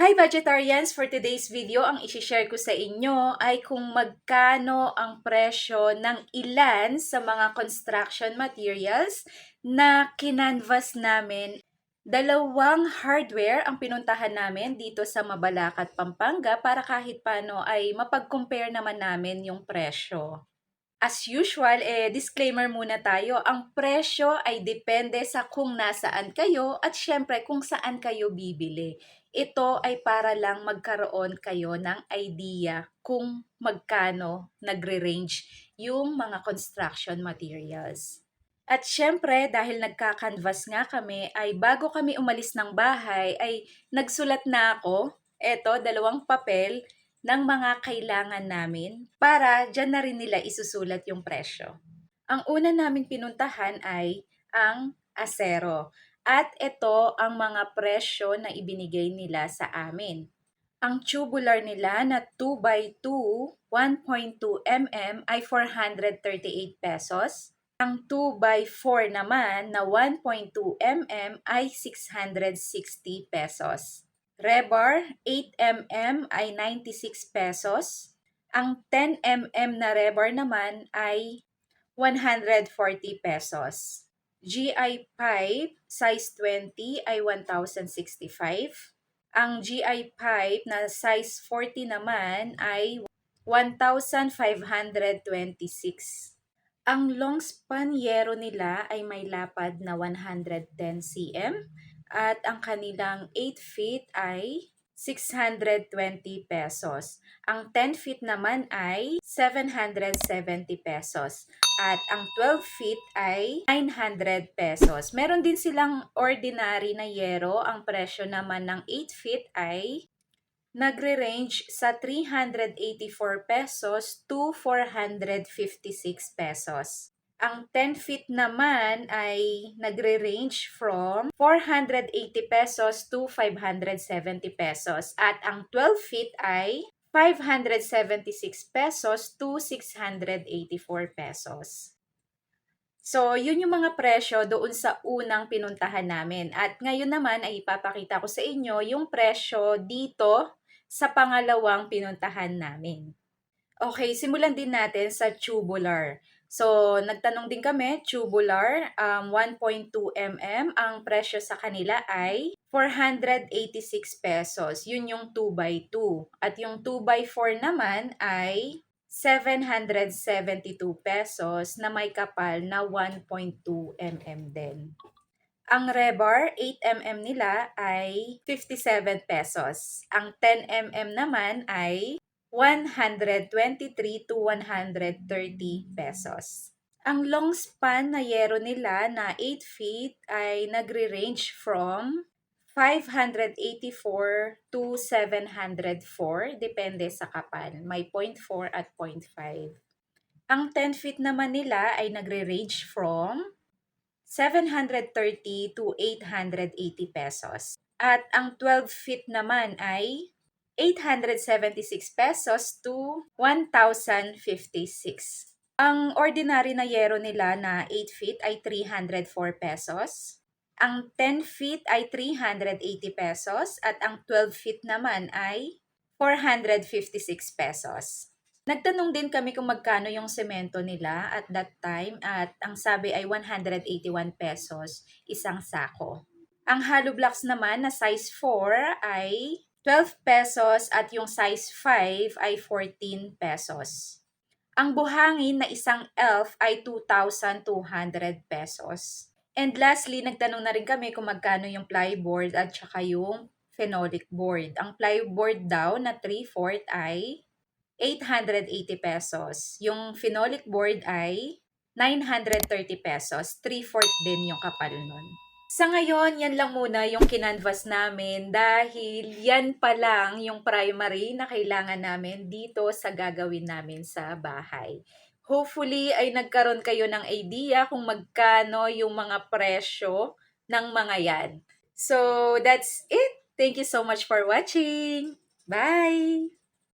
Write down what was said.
Hi Budgetarians! For today's video, ang isishare ko sa inyo ay kung magkano ang presyo ng ilan sa mga construction materials na kinanvas namin. Dalawang hardware ang pinuntahan namin dito sa Mabalacat, Pampanga para kahit paano ay mapag-compare naman namin yung presyo. As usual, eh, disclaimer muna tayo. Ang presyo ay depende sa kung nasaan kayo at syempre kung saan kayo bibili. Ito ay para lang magkaroon kayo ng idea kung magkano nagre-range yung mga construction materials. At syempre, dahil nagka-canvas nga kami, ay bago kami umalis ng bahay, ay nagsulat na ako, eto, dalawang papel, ng mga kailangan namin para dyan na rin nila isusulat yung presyo. Ang una naming pinuntahan ay ang asero. At ito ang mga presyo na ibinigay nila sa amin. Ang tubular nila na 2x2, 1.2 mm ay 438 pesos. Ang 2x4 naman na 1.2 mm ay 660 pesos. Rebar 8mm ay 96 pesos. Ang 10mm na rebar naman ay 140 pesos. GI pipe size 20 ay 1,065. Ang GI pipe na size 40 naman ay 1,526. Ang long span yero nila ay may lapad na 110 cm at ang kanilang 8 feet ay 620 pesos. Ang 10 feet naman ay 770 pesos. At ang 12 feet ay 900 pesos. Meron din silang ordinary na yero. Ang presyo naman ng 8 feet ay nagre-range sa 384 pesos to 456 pesos. Ang 10 feet naman ay nagre-range from 480 pesos to 570 pesos. At ang 12 feet ay 576 pesos to 684 pesos. So, yun yung mga presyo doon sa unang pinuntahan namin. At ngayon naman ay ipapakita ko sa inyo yung presyo dito sa pangalawang pinuntahan namin. Okay, simulan din natin sa tubular. So, nagtanong din kami, tubular, um, 1.2 mm. Ang presyo sa kanila ay 486 pesos. Yun yung 2x2. At yung 2x4 naman ay 772 pesos na may kapal na 1.2 mm din. Ang rebar, 8mm nila ay 57 pesos. Ang 10mm naman ay 123 to 130 pesos. Ang long span na yero nila na 8 feet ay nagre-range from 584 to 704, depende sa kapal. May 0.4 at 0.5. Ang 10 feet naman nila ay nagre-range from 730 to 880 pesos. At ang 12 feet naman ay 876 pesos to 1,056. Ang ordinary na yero nila na 8 feet ay 304 pesos. Ang 10 feet ay 380 pesos at ang 12 feet naman ay 456 pesos. Nagtanong din kami kung magkano yung semento nila at that time at ang sabi ay 181 pesos isang sako. Ang hollow blocks naman na size 4 ay 12 pesos at yung size 5 ay 14 pesos. Ang buhangin na isang elf ay 2,200 pesos. And lastly, nagtanong na rin kami kung magkano yung plyboard at saka yung phenolic board. Ang plyboard daw na 3-4 ay 880 pesos. Yung phenolic board ay 930 pesos. 3-4 din yung kapal nun. Sa ngayon, yan lang muna yung kinanvas namin dahil yan pa lang yung primary na kailangan namin dito sa gagawin namin sa bahay. Hopefully ay nagkaroon kayo ng idea kung magkano yung mga presyo ng mga yan. So, that's it. Thank you so much for watching. Bye!